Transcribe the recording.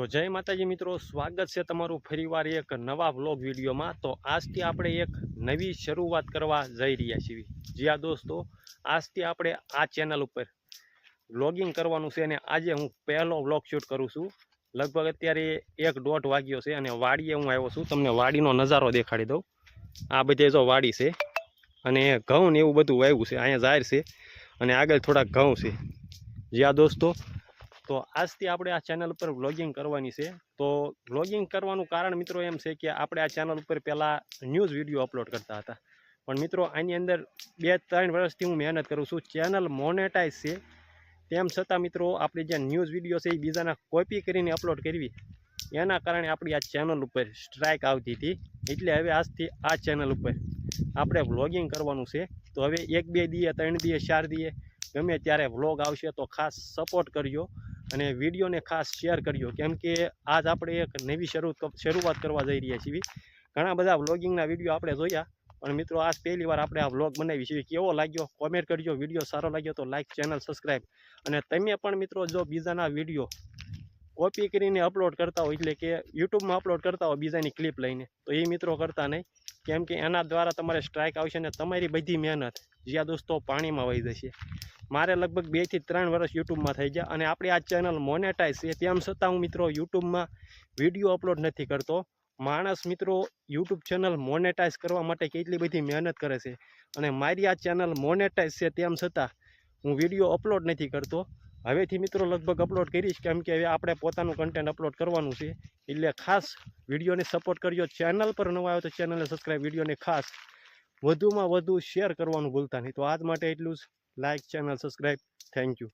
તો જય માતાજી મિત્રો, સ્વાગત છે તમારું ફરીવાર એક નવા વ્લોગ વિડીયોમાં. તો આજથી આપણે એક નવી શરૂઆત કરવા જઈ રહ્યા છીએ. જ્યાં દોસ્તો, આજથી આપણે આ ચેનલ ઉપર વ્લોગિંગ કરવાનું છે અને આજે હું પહેલો વ્લોગ શૂટ કરું છું. લગભગ અત્યારે એક દોઢ વાગ્યો છે અને વાડીએ હું આવ્યો છું. તમને વાડીનો નજારો દેખાડી દઉં. આ બધે જો વાડી છે અને ઘઉં ને એવું બધું વાવ્યું છે. અહીંયા જાહેર છે અને આગળ થોડાક ઘઉં છે. જ્યાં દોસ્તો તો આજથી આપણે આ ચેનલ ઉપર વ્લોગિંગ કરવાની છે. તો વ્લોગિંગ કરવાનું કારણ મિત્રો એમ છે કે આપણે આ ચેનલ ઉપર પહેલાં ન્યૂઝ વીડિયો અપલોડ કરતા હતા. પણ મિત્રો આની અંદર બે ત્રણ વર્ષથી હું મહેનત કરું છું. ચેનલ મોનેટાઈઝ છે. તેમ છતાં મિત્રો આપણી જે ન્યૂઝ વીડિયો છે એ બીજાના કોપી કરીને અપલોડ કરવી. એના કારણે આપણી આ ચેનલ ઉપર સ્ટ્રાઇક આવતી હતી. એટલે હવે આજથી આ ચેનલ ઉપર આપણે વ્લોગિંગ કરવાનું છે. તો હવે એક બે દીએ, ત્રણ દીએ, ચાર દીએ. ગમે ત્યારે વ્લોગ આવશે તો ખાસ સપોર્ટ કરજો. અને વિડીયોને ખાસ શેર કર્યો કેમ કે આજ આપણે એક નવી શરૂ શરૂઆત કરવા જઈ રહ્યા છીએ. ઘણા બધા વ્લોગિંગના વીડિયો આપણે જોયા. પણ મિત્રો, આજ પહેલી વાર આપણે આ વ્લોગ બનાવી છીએ કેવો લાગ્યો? કોમેન્ટ કરજો. વીડિયો સારો લાગ્યો તો લાઇક ચેનલ સબસ્ક્રાઈબ અને તમે પણ મિત્રો, જો બીજાના વીડિયો કોપી કરીને અપલોડ કરતા હોય એટલે કે યુટ્યુબમાં અપલોડ કરતા હોય બીજાની ક્લિપ લઈને, તો એ મિત્રો કરતા નહીં. કેમ કે એના દ્વારા તમારે સ્ટ્રાઇક આવશે ને તમારી બધી મહેનત જ્યાં દોસ્તો પાણીમાં વહી જશે. મારે લગભગ બેથી ત્રણ વર્ષ યુટ્યુબમાં થઈ ગયા અને આપણી આ ચેનલ મોનેટાઈઝ છે તેમ છતાં હું મિત્રો યુટ્યુબમાં વીડિયો અપલોડ નથી કરતો. માણસ મિત્રો યુટ્યુબ ચેનલ મોનેટાઈઝ કરવા માટે કેટલી બધી મહેનત કરે છે અને મારી આ ચેનલ મોનેટાઈઝ છે તેમ છતાં હું વીડિયો અપલોડ નથી કરતો. હવેથી મિત્રો લગભગ અપલોડ કરીશ, કેમ કે હવે આપણે પોતાનું કન્ટેન્ટ અપલોડ કરવાનું છે. એટલે ખાસ વિડીયોને સપોર્ટ કરજો. ચેનલ પર નવા આવ્યો તો ચેનલને સબસ્ક્રાઈબ વિડીયોને ખાસ વધુમાં વધુ શેર કરવાનું ભૂલતા નહીં. તો આજ માટે એટલું જ. Like channel subscribe thank you